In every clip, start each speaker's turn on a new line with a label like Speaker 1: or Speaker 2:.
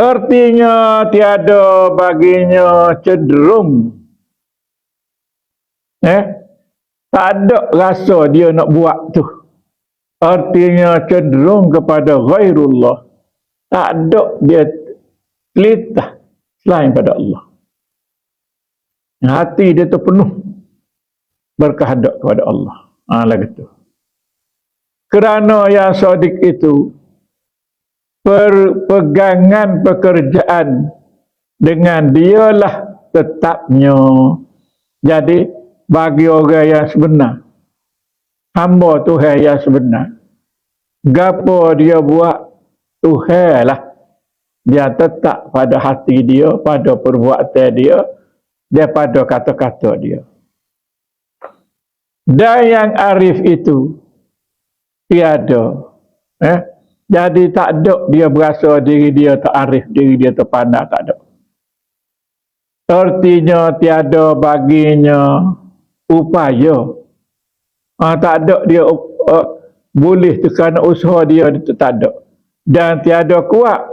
Speaker 1: Artinya tiada baginya cenderung. Eh? Tak ada rasa dia nak buat tu. Artinya cenderung kepada ghairullah. Tak ada dia telitah selain pada Allah. Hati dia tu penuh berkehendak kepada Allah. Ha, lagi tu. Kerana yang sadik itu perpegangan pekerjaan dengan dialah tetapnya. Jadi bagi orang yang sebenar, hamba Tuhan yang sebenar, gapo dia buat Tuhan lah. Dia tetap pada hati dia, pada perbuatan dia, dia pada kata-kata dia. Dan yang arif itu tiada. Eh? Jadi tak ada dia berasa diri dia tak arif, diri dia terpandang, tak ada. Artinya tiada baginya upaya. Ha, tak ada dia uh, boleh tu usaha dia itu tak ada. Dan tiada kuat.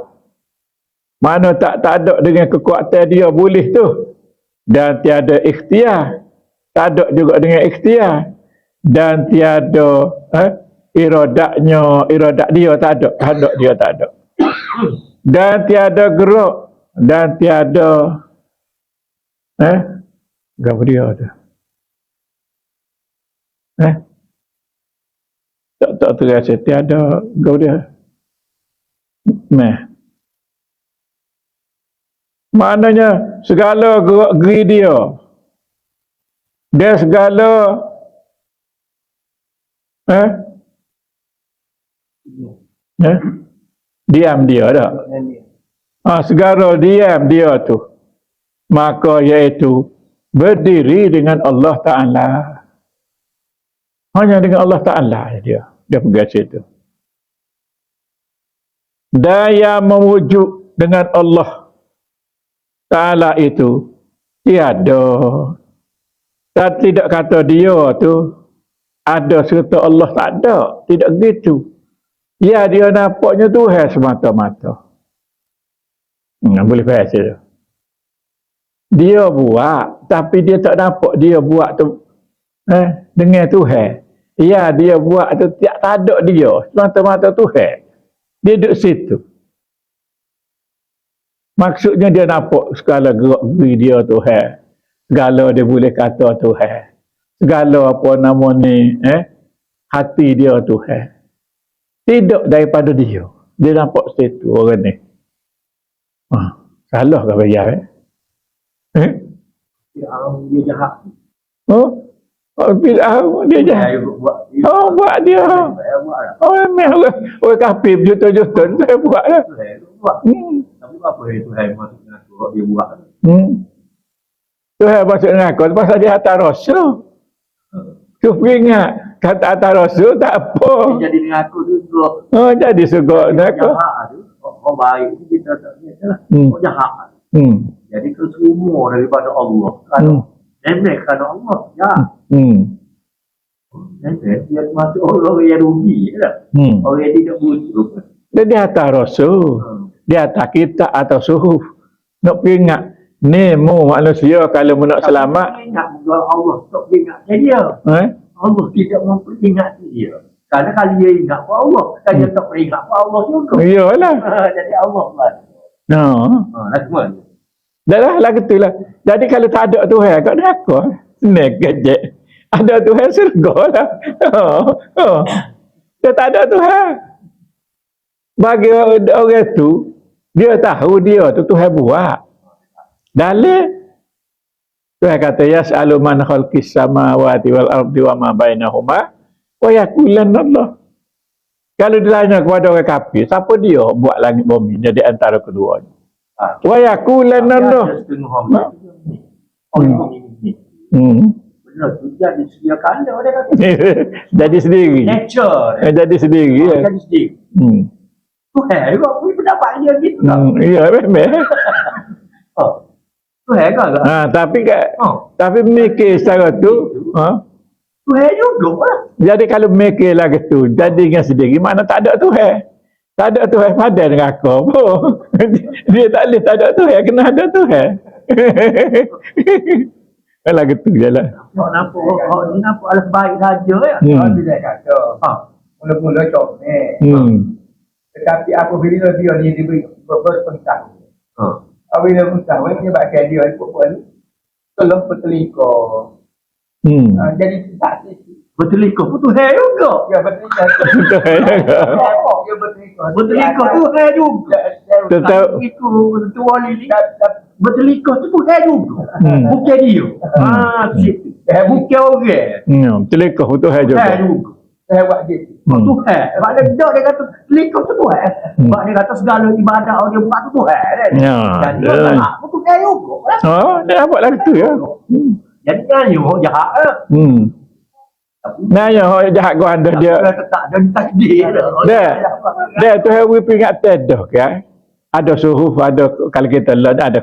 Speaker 1: Mana tak tak ada dengan kekuatan dia boleh tu. Dan tiada ikhtiar. Tak ada juga dengan ikhtiar. Dan tiada eh, iradaknya iradak dia tak ada kehendak dia tak ada. Dan tiada gerak dan tiada eh? Apa dia ada eh? Tak tak terasa tiada apa dia. Meh. Maknanya segala gerak geri dia dia segala eh Ya? Diam dia tak? Ha, segala diam dia tu. Maka iaitu berdiri dengan Allah Ta'ala. Hanya dengan Allah Ta'ala dia. Dia pergi situ. Daya mewujud dengan Allah Ta'ala itu tiada. Dan tidak kata dia tu ada serta Allah tak ada. Tidak begitu. Ya dia nampaknya Tuhan semata-mata. Hmm, boleh faham saya. Dia buat tapi dia tak nampak dia buat tu eh, dengan Tuhan. Ya dia buat tu tak ada dia semata-mata Tuhan. Dia duduk situ. Maksudnya dia nampak segala gerak geri dia Tuhan. Segala dia boleh kata Tuhan. Segala apa nama ni eh, hati dia Tuhan. Tidak daripada dia. Dia nampak situ orang ni. Ha, salah ke bayar eh? Eh? Dia jahat. Oh? Oh, bila dia jahat. Oh, buat dia. Oh, memang orang, orang kafir juta-juta dia buat lah. Hmm. Tapi apa itu Tuhan masuk dengan dia buat? Hmm. Tuhan masuk dengan aku pasal dia hantar rasul. Tu ingat kata atas rasul tak apa.
Speaker 2: Dia jadi dengan aku juga.
Speaker 1: Oh, jadi juga dengan aku.
Speaker 2: Orang baik itu kita tak lah. Hmm. Orang jahat. Hmm. Jadi kesemua daripada Allah. Kan? Hmm. Nenek kerana Allah. Ya. Hmm. Nenek dia masuk orang yang rugi. Ya? Hmm. Orang yang tidak butuh.
Speaker 1: Dia di atas rasul. Hmm. Di atas kita atau suhuf. Nak ingat. Ni mu manusia kalau nak selamat.
Speaker 2: Ingat Allah. Tak ingat dia. Eh? Allah tidak memperingat dia. Karena kalau dia ingat pun Allah. Kalau dia tak peringat pun Allah juga.
Speaker 1: Iyalah.
Speaker 2: Jadi Allah lah.
Speaker 1: No. Ha, lah Dah lah, lah lah. Jadi kalau tak ada Tuhan, kat neraka. Senang kejek. Ada Tuhan surga lah. Oh, oh. Dia tak ada Tuhan. Bagi orang tu, dia tahu dia tu Tuhan buat. Dalil Tuhan kata ya sa'alu man khalqis samawati wal ardi wa ma bainahuma wa yakulan Allah. Kalau ditanya kepada orang kafir, siapa dia buat langit bumi jadi antara keduanya? Ha. Wa yakulan Allah. Hmm. hmm. jadi sendiri.
Speaker 2: Nature.
Speaker 1: Eh, jadi sendiri.
Speaker 2: Oh, ya. Jadi sendiri. Hmm. Tuhan juga punya pendapat dia gitu. Hmm.
Speaker 1: Ya, memang. oh.
Speaker 2: Tuhan kan?
Speaker 1: Ha, tapi ke, oh. tapi mikir secara tu, ha?
Speaker 2: Tuhan juga lah.
Speaker 1: Jadi kalau mikir lagi tu, jadi dengan sendiri, mana tak ada Tuhan. Tak ada Tuhan padan dengan aku pun. Dia tak boleh tak ada Tuhan. Kena ada Tuhan. Kalau gitu je lah.
Speaker 2: Hak nampak, hak ni nampak alas baik saja ya.
Speaker 1: Hmm.
Speaker 3: Hmm. Dia kata,
Speaker 2: Ha.
Speaker 3: mula-mula comel.
Speaker 1: Hmm.
Speaker 3: Tetapi apabila dia ni diberi berpengetahuan. Apabila pengetahuan, dia bakal dia ikut ni. Tolong bertelinga.
Speaker 1: Hmm.
Speaker 3: Ha, jadi tak
Speaker 2: ikut pun tu hai juga.
Speaker 3: Ya bertelinga.
Speaker 1: Tuhan juga.
Speaker 3: Ya bertelinga.
Speaker 2: Betul ikut tu hai juga.
Speaker 1: Tetap-.
Speaker 3: Dan- dan-
Speaker 2: Betul ikut tu tu hai juga.
Speaker 1: Hmm.
Speaker 2: Bukan dia. Ha, situ.
Speaker 3: Eh,
Speaker 2: Bukan orang.
Speaker 1: Hmm. Telekah Tuhan juga.
Speaker 2: Hai juga.
Speaker 3: Eh, buat gitu.
Speaker 1: Hmm.
Speaker 2: Tu hai. Sebab dia dah dia kata likut tu tu hai.
Speaker 1: Hmm.
Speaker 2: Sebab dia kata segala ibadah dia buat tu tu hai. kan?
Speaker 1: Ya,
Speaker 2: Dan dia
Speaker 1: dah.
Speaker 2: tak pun tu juga. kan?
Speaker 1: Oh, dia nampak lah tu ya. Hmm.
Speaker 2: Jadi nyanyi orang jahat. eh.
Speaker 1: Hmm. Nah, ya, orang jahat gua anda dia.
Speaker 2: Tak ada takdir.
Speaker 1: Dia, dia tu hari pingat tedah kan. Ada suhu, ada kalau kita lah ada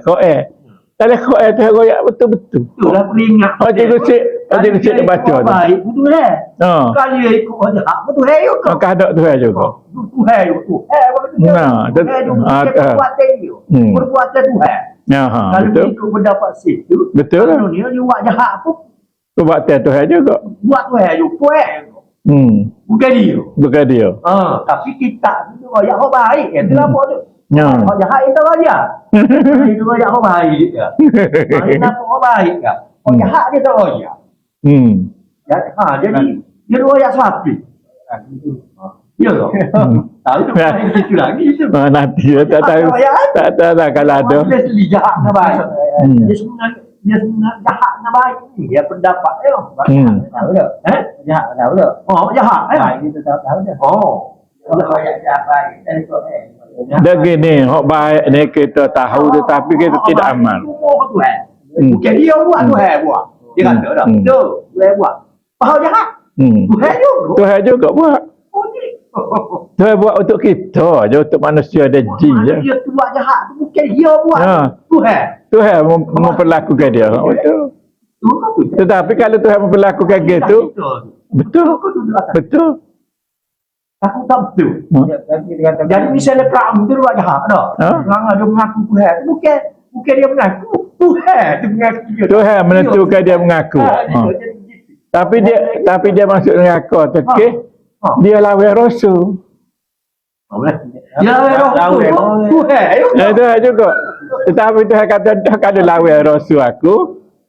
Speaker 1: Tak ada koe tu royak betul-betul.
Speaker 2: Itulah peringat.
Speaker 1: Oh, cikgu cik, oh, cikgu cik dia baca tu.
Speaker 2: Baik, betul lah.
Speaker 1: Ha.
Speaker 2: Kali dia ikut orang jahat, betul hai juga.
Speaker 1: Maka ada tu juga.
Speaker 2: Tu hai juga. Tu hai betul.
Speaker 1: Nah,
Speaker 2: tu hai
Speaker 1: tet-
Speaker 2: juga.
Speaker 1: ah,
Speaker 2: Dia. Perbuatan dia.
Speaker 1: Hmm.
Speaker 2: Perbuatan tu hai.
Speaker 1: Ya, ha,
Speaker 2: Kalau dia
Speaker 1: betul.
Speaker 2: ikut pendapat situ,
Speaker 1: Betul lah.
Speaker 2: kalau dia dia buat jahat pun,
Speaker 1: Tu buat tu juga.
Speaker 2: buat tu hai juga. Tu.
Speaker 1: Hmm.
Speaker 2: Bukan dia.
Speaker 1: Bukan dia.
Speaker 2: Ha, tapi kita tu royak orang baik. Itu
Speaker 1: Hmm.
Speaker 2: apa tu?
Speaker 1: Ya.
Speaker 2: Orang jahat itu royak. Itu royak orang baik. ya. Mana nampak orang baik kan? Orang
Speaker 1: Hmm.
Speaker 2: jahat dia tak royak.
Speaker 1: Hmm.
Speaker 2: Ya, ha, jadi dia royak sapi. Ya tak?
Speaker 1: Hmm.
Speaker 2: Tahu tu gitu lagi tu.
Speaker 1: Ah, nanti dia tak tahu. Tak tahu tak kalau ada.
Speaker 2: Dia sendiri jahat nak baik.
Speaker 1: Hmm.
Speaker 2: Dia sebenarnya dia sebenarnya jahat nak baik ni. Dia pendapat dia.
Speaker 1: Hmm.
Speaker 3: Tahu tak?
Speaker 2: Eh?
Speaker 3: Jahat tahu tak?
Speaker 2: Oh, jahat eh?
Speaker 3: Baik dia tahu tahu tak?
Speaker 2: Oh.
Speaker 3: Kalau yang jahat baik, dan ikut eh.
Speaker 1: Dia gini, hok baik ni kita tahu tetapi kita tidak amal.
Speaker 2: Semua tu eh.
Speaker 1: Hmm.
Speaker 2: Bukan dia buat tu eh buat. Dia kata dah.
Speaker 1: Hmm.
Speaker 2: Tu, tu eh buat. Faham jahat?
Speaker 1: Hmm.
Speaker 2: Tu eh juga.
Speaker 1: Tuhan juga buat.
Speaker 2: Oh, ni.
Speaker 1: Tuhan buat untuk kita je, untuk manusia ada jin je.
Speaker 2: Dia tu buat jahat tu bukan dia buat.
Speaker 1: Ha.
Speaker 2: Tu eh.
Speaker 1: Tuhan mem- memperlakukan dia. Betul.
Speaker 2: Tu kan tu.
Speaker 1: Tetapi kalau Tuhan memperlakukan gitu, betul.
Speaker 2: Kata.
Speaker 1: Betul.
Speaker 2: Aku tak betul.
Speaker 1: Ha?
Speaker 3: Dia kata,
Speaker 2: Jadi misalnya kamu tu buat jahat dah.
Speaker 1: Ha?
Speaker 2: Orang ada mengaku Tuhan. tu Bukan bukan dia mengaku. Tuhan tu mengaku dia.
Speaker 1: Tuhan menentukan dia mengaku.
Speaker 2: Ha,
Speaker 1: Ha.
Speaker 2: dia.
Speaker 1: Tapi dia tapi dia masuk neraka tekeh.
Speaker 2: Ha.
Speaker 1: Dia lawan rasul.
Speaker 2: Ya, roh tu. Tuhan.
Speaker 1: Ya, Tuhan juga. Tetapi Tuhan kata dah kalau lawan rasul aku,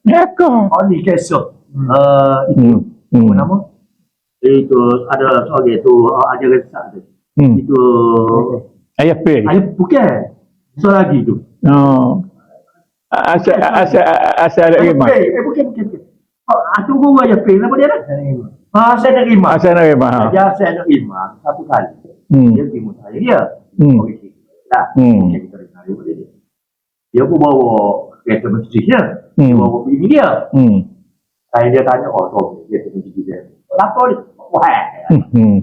Speaker 1: neraka.
Speaker 2: Oh ni kisah. Uh, itu
Speaker 1: Hmm.
Speaker 2: apa
Speaker 1: Hmm.
Speaker 2: nama? Itu ada soal itu uh, ada kisah tu.
Speaker 1: Hmm.
Speaker 2: Itu
Speaker 1: Ayah pe.
Speaker 2: ada bukan. Soal lagi tu.
Speaker 1: Oh. Asal asal asal ada iman.
Speaker 2: Eh, eh, bukan bukan bukan. Oh, aku gua ya pe apa dia dah? Ah, saya nak iman.
Speaker 1: Asal ada iman. ha.
Speaker 2: Saja saya nak iman satu kali.
Speaker 1: Hmm.
Speaker 2: Dia terima saya dia.
Speaker 1: Hmm.
Speaker 2: Okey. Dah.
Speaker 1: Hmm.
Speaker 2: Kita dia. Dia pun bawa kereta masjidnya. Dia
Speaker 1: Hmm.
Speaker 2: bawa bini dia.
Speaker 1: Hmm.
Speaker 2: Saya dia tanya, oh, tu kereta masjid dia. Kenapa dia? Wah,
Speaker 1: Hmm.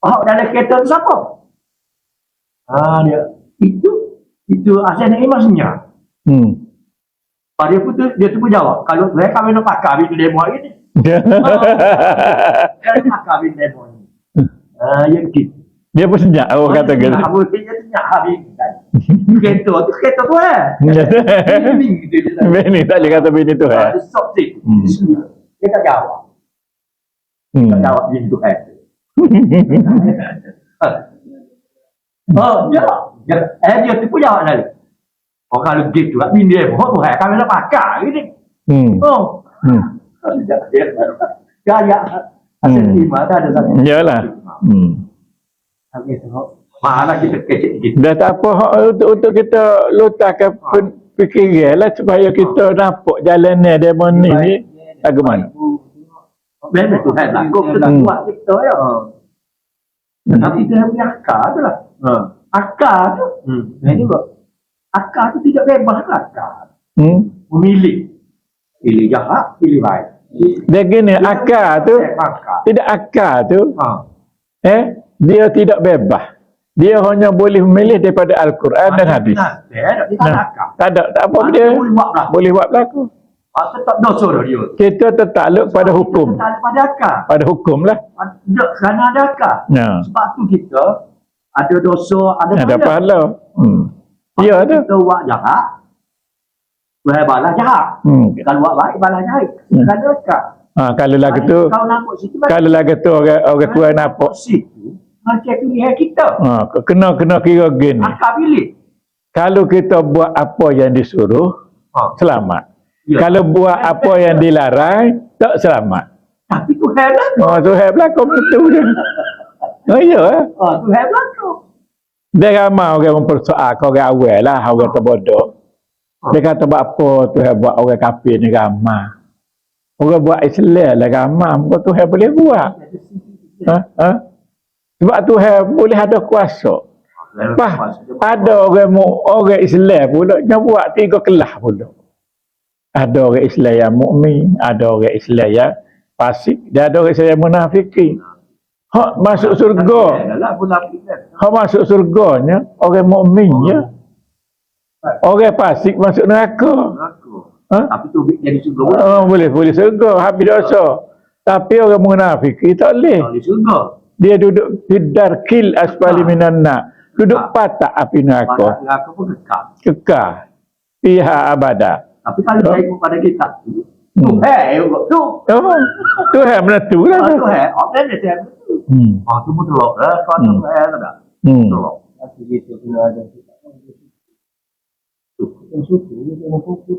Speaker 2: Oh, dalam kereta tu siapa? Ah, dia. Itu, itu asal nak senyap.
Speaker 1: Hmm.
Speaker 2: Dia pun tu, dia tu pun jawab, kalau saya kami nak pakai habis tu demo hari ni. Saya nak pakai habis demo ni. Ah, yang gitu.
Speaker 1: Dia pun senyap orang kata.
Speaker 2: Apa dia senyap habis kan. Kereta tu, kereta tu eh. Dia.
Speaker 1: Bini tak boleh kata bini tu eh.
Speaker 2: Dia sok sikit.
Speaker 1: Hmm.
Speaker 2: Dia. Dia tak jawab.
Speaker 1: Hmm.
Speaker 2: Tak jawab bini tu eh. Oh, ya. Ya, eh dia tu pun jawab lagi. Oh kalau gitu, bini dia pun tu eh kami nak pakai ini.
Speaker 1: Hmm.
Speaker 2: Oh.
Speaker 1: Hmm.
Speaker 2: Gaya. Asal
Speaker 1: Hmm.
Speaker 2: lima tak ada satu.
Speaker 1: Yalah. Hmm.
Speaker 3: Habis.
Speaker 2: Mana kita kecil gitu.
Speaker 1: Dah tak apa untuk untuk kita letakkan pen- fikiran lah supaya kita nampak jalannya demo ni ni bagaimana.
Speaker 2: Memang tu kan lah. Kau kita
Speaker 1: Hmm.
Speaker 2: buat kita ya. Tapi dia punya akar tu lah. Akar tu.
Speaker 3: Hmm.
Speaker 2: Nah juga. Akar tu tidak bebas lah akar.
Speaker 1: Hmm.
Speaker 2: Memilih. Pilih jahat, pilih baik.
Speaker 1: Dia gini akar tu
Speaker 2: Akar.
Speaker 1: tidak akar tu
Speaker 2: Ha.
Speaker 1: eh dia tidak bebas. Dia hanya boleh memilih daripada Al-Quran dan hadis.
Speaker 2: Nah, dia dia tak ada
Speaker 1: Nah,
Speaker 2: akar.
Speaker 1: tak ada tak apa
Speaker 2: Mana
Speaker 1: dia
Speaker 2: Boleh buat lah.
Speaker 1: boleh buat berlaku.
Speaker 2: Tetap dosa dah dia.
Speaker 1: Kita tertakluk pada hukum.
Speaker 2: Tak ada pada akar.
Speaker 1: Pada hukum lah.
Speaker 2: Kerana ada akar.
Speaker 1: Ya.
Speaker 2: Sebab tu kita ada dosa, ada
Speaker 1: Ada pahala. Hmm. Ya ada.
Speaker 2: Kita buat jahat. Tuhan balas jahat.
Speaker 1: Hmm.
Speaker 2: Kalau buat baik, balas jahat.
Speaker 1: Hmm.
Speaker 2: Kan dekat.
Speaker 1: Ha, kalau tu,
Speaker 2: nampak situ,
Speaker 1: kalau lagu tu orang orang kuat nampak.
Speaker 2: situ. Macam pilihan kita.
Speaker 1: Ha, kena kena kira gini.
Speaker 2: Akal pilih.
Speaker 1: Kalau kita buat apa yang disuruh,
Speaker 2: Ha.
Speaker 1: selamat.
Speaker 2: Ya.
Speaker 1: Kalau buat apa yang dilarang, tak selamat.
Speaker 2: Tapi Tuhan lah.
Speaker 1: Oh, tu hai berlaku betul. Oh, ya.
Speaker 2: Oh, Tuhan berlaku.
Speaker 1: Dia ramai orang mempersoalkan orang awal lah, orang terbodoh. Dia kata buat apa tu buat orang kafir ni ramai. Orang buat Islam lah ramai, muka tu boleh buat. Ha? Ha? Sebab tu boleh ada kuasa. Bah, ada orang orang Islam pula yang buat tiga kelas pula. Ada orang Islam yang mukmin, ada orang Islam yang fasik, dan ada orang Islam yang munafikin. Hak masuk surga. Hak masuk surganya orang mukmin ya. Orang fasik masuk neraka.
Speaker 2: Berlaku.
Speaker 1: Ha?
Speaker 2: Tapi tu jadi surga.
Speaker 1: Oh, boleh boleh surga habis dosa. Tapi orang munafik tak boleh.
Speaker 2: Surga.
Speaker 1: Dia duduk di darkil asfali minan nar. Duduk patak api neraka.
Speaker 2: neraka pun kekal.
Speaker 1: Kekal. Pihak abada.
Speaker 2: Tapi kalau
Speaker 1: Oh.
Speaker 2: saya ikut pada kita.
Speaker 1: Hmm.
Speaker 2: Tuhan yang buat tu.
Speaker 1: Oh, Tuhan menentu lah.
Speaker 2: Ah, Tuhan. Oh, dan dia Tuhan.
Speaker 1: Hmm.
Speaker 2: Ah, tu betul lah. Tuhan
Speaker 1: Hmm.
Speaker 2: Tuhan tak ada.
Speaker 1: Hmm.
Speaker 2: Betul lah.
Speaker 3: Tapi gitu kena ada. Yang suku, yang suku.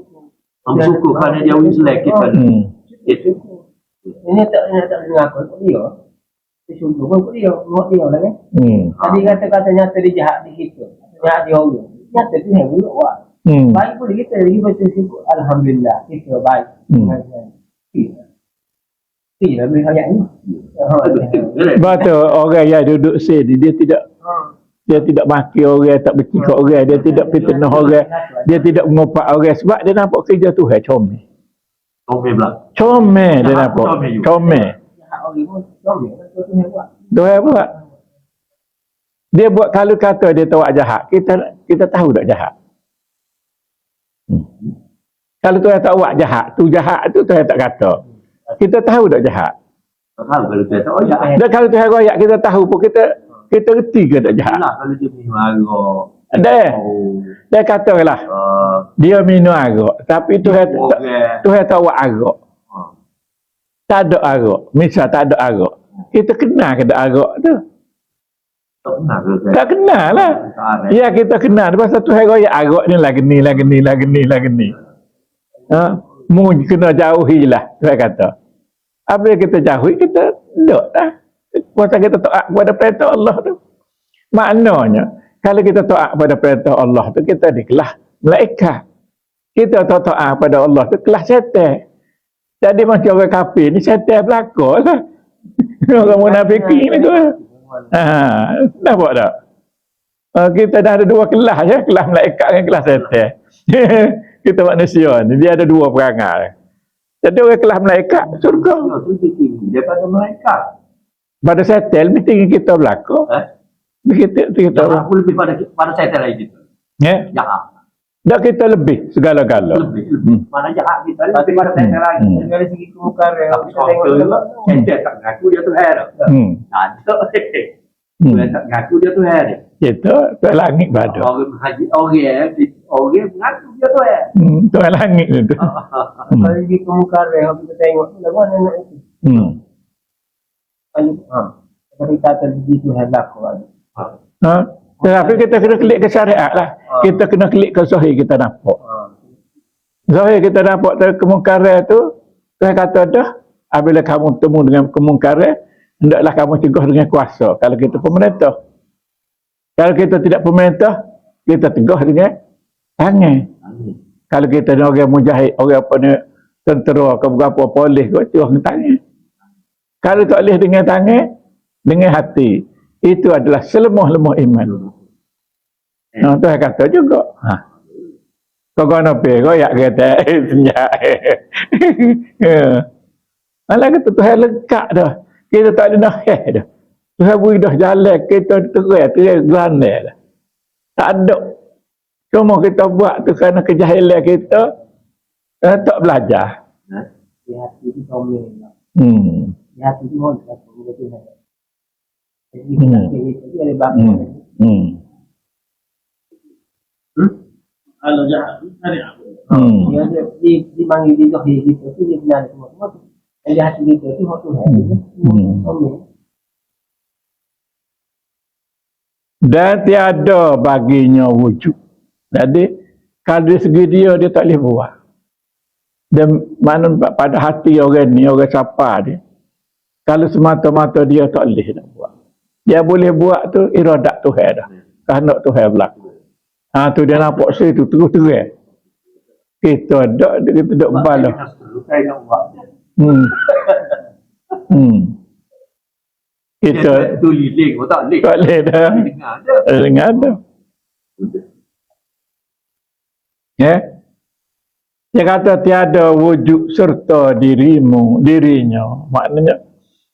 Speaker 2: Kamu suku kerana dia Islam kita.
Speaker 1: Hmm.
Speaker 2: Itu.
Speaker 3: Ini tak ini tak dengar kok dia. Dia suku pun kok dia, buat dia lah kan.
Speaker 1: Hmm.
Speaker 3: Tadi kata-kata nyata dia jahat di kita. Jahat di orang. Nyata tu yang buat.
Speaker 1: Hmm.
Speaker 3: Baik pun kita lagi baca syukur. Alhamdulillah. Kita baik.
Speaker 1: Hmm.
Speaker 3: Iya, lebih ayat ni.
Speaker 1: Tu orang yang duduk sini dia tidak
Speaker 3: Ha.
Speaker 1: dia tidak maki orang, tak benci kat orang, dia tidak fitnah orang, dia tidak mengopak orang sebab dia nampak kerja Tuhan comel.
Speaker 2: Tomei pula.
Speaker 1: Comel dia nampak.
Speaker 2: comel.
Speaker 1: Comel.
Speaker 3: Comel. Tu.
Speaker 1: Tuhan buat. Dia buat kalau kata dia tahu jahat, kita kita tahu tak jahat. Hmm. Kalau Tuhan tak buat jahat, tu jahat tu Tuhan tak kata. Kita tahu tak jahat.
Speaker 2: Tak tahu kalau dia tak. Ya.
Speaker 1: Dan kalau Tuhan royak kita tahu pun kita kita reti ke tak jahat.
Speaker 2: Kalau dia minum arak.
Speaker 1: Ada.
Speaker 2: Oh.
Speaker 1: Dia kata lah,
Speaker 2: Uh,
Speaker 1: dia minum arak, tapi Tuhan tak. Tuhan tak buat arak.
Speaker 2: Ha.
Speaker 1: Tak ada arak. Misal tak ada arak. Kita kenal ke tak arak tu?
Speaker 2: Tak
Speaker 1: kenal lah. Ya kita kenal pasal tu hari raya arak ni lagi ni lagi ni lagi ni lagi ni. Ha? Mu kena jauhi lah saya kata. Apabila kita jauhi kita dok lah. Pasal kita taat kepada perintah Allah tu. Maknanya kalau kita taat kepada perintah Allah tu kita di kelas malaikat. Kita taat kepada Allah tu kelas syaitan. Jadi macam orang kafir ni syaitan belakang lah. orang munafikin ni tu. Ha, nampak tak? Uh, kita dah ada dua kelas ya, kelas malaikat dengan kelas setan. kita manusia ni dia ada dua perangai. Jadi orang kelas malaikat surga.
Speaker 2: Ya, dia tinggi daripada mereka.
Speaker 1: Pada setan lebih tinggi kita belaka.
Speaker 2: Eh?
Speaker 1: Kita kita
Speaker 2: lebih pada pada saya lain kita.
Speaker 1: ya.
Speaker 2: Jahat.
Speaker 1: Dak kita lebih segala-gala.
Speaker 2: Lebih. Mana jahat kita lebih pada saya lain.
Speaker 1: Hmm.
Speaker 3: Dari segi kemukaran.
Speaker 2: Tapi soal tu, saya tak ngaku dia tu hera.
Speaker 1: Hmm.
Speaker 2: Ada.
Speaker 1: hmm.
Speaker 2: Dia tak ngaku dia tu hera.
Speaker 1: Kita tu langit bada.
Speaker 2: Orang haji orang orang mengaku dia tu hera.
Speaker 1: Hmm, tu langit tu. Hmm.
Speaker 3: Dari segi kemukaran, kalau kita tengok, lagu anak itu.
Speaker 1: Hmm.
Speaker 3: Ha. Dari kata begitu hendak kau.
Speaker 1: Ha? Tetapi kita kena klik ke syariat lah. Kita kena klik ke zahir kita nampak.
Speaker 3: Ha.
Speaker 1: Zahir kita nampak dari kemungkaran tu, Tuhan kata dah, apabila kamu temu dengan kemungkaran, hendaklah kamu cegah dengan kuasa. Kalau kita pemerintah. Kalau kita tidak pemerintah, kita tegah dengan tangan. Kalau kita ni orang mujahid, orang apa ni, tentera ke berapa polis ke, cegah dengan tangan. Kalau tak boleh dengan tangan, dengan hati. Itu adalah selemah-lemah iman. Ha, Tuhan kata juga. Ha. Kau kena pergi, kau yak kata, eh, senyap. ya. Malah kata Tuhan lengkap dah. Kita tak ada nak dah. Tuhan beri dah jalan, kita terai, terai geranda dah. Tak ada. Cuma kita buat tu kerana kejahilan kita, eh, tak belajar.
Speaker 3: Di hati itu comel.
Speaker 1: Hmm.
Speaker 3: Di hati itu mohon satu betul. Jadi
Speaker 1: Hmm.
Speaker 3: kita ada
Speaker 1: Hmm.
Speaker 3: bapa
Speaker 1: Hmm.
Speaker 2: Kalau jahat tu cari apa?
Speaker 1: Hmm.
Speaker 3: Dia ada di di manggil di zahir kita tu dia benar semua semua tu. Yang di hati kita tu hak Tuhan.
Speaker 1: Hmm.
Speaker 3: Amin.
Speaker 1: Dan tiada baginya wujud. Jadi, kalau dari segi dia, dia tak boleh buat. Dan mana pada hati orang ni, orang siapa dia. Kalau semata-mata dia tak boleh nak buat. Dia boleh buat tu iradat Tuhan dah. Kehendak Tuhan berlaku. Ha tu dia nampak situ terus terang. Kita dak kita dak.
Speaker 2: Saya buat.
Speaker 1: Hmm. Hmm. Kita
Speaker 2: tu lilik, kau tak lilik.
Speaker 1: tak boleh dah.
Speaker 2: Dengar je.
Speaker 1: Dengar dah. Ya. Dia kata tiada wujud serta dirimu, dirinya. Maknanya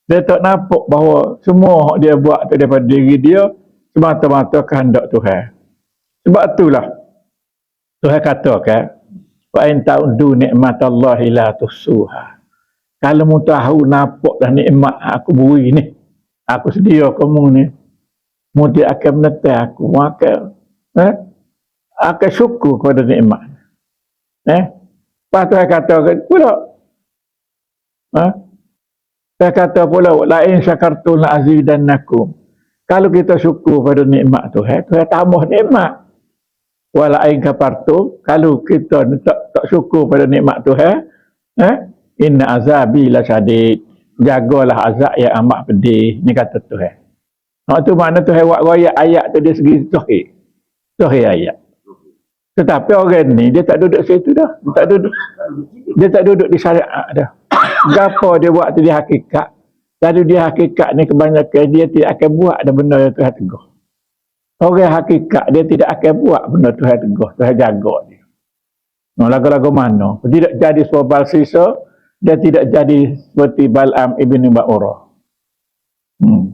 Speaker 1: dia tak nampak bahawa semua yang dia buat tu daripada diri dia semata-mata kehendak Tuhan. Sebab itulah Tuhan katakan wa in ta'udu ni'matallahi la tusuha. Kalau mu tahu nampak dah nikmat aku beri ni. Aku sedia kamu ni. Mu dia akan menetai aku. Mu akan eh, akan syukur kepada nikmat. Eh? Lepas tu saya kata pula. Ha? Saya kata pula, lain syakartul azidannakum. Kalau kita syukur pada nikmat Tuhan, Tuhan tambah nikmat. Walain kafartu, kalau kita tak, tak syukur pada nikmat Tuhan, eh? Inna azabi la syadid. Jagalah azab yang amat pedih. Ni kata Tuhan. Nah, tu mana Tuhan buat royak ayat tu dia segi Tuhan. Tuhan ayat. Tetapi orang ni dia tak duduk situ dah. Dia tak duduk. Dia tak duduk di syariat dah. Gapo dia buat tu dia hakikat. Lalu dia hakikat ni kebanyakan dia tidak akan buat ada benda yang Tuhan tegur. Orang hakikat dia tidak akan buat benda Tuhan tegur. Tuhan jaga dia. No, lagu-lagu mana? Tidak jadi sebal sisa, dia tidak jadi seperti Bal'am ibn Ba'urah. Hmm.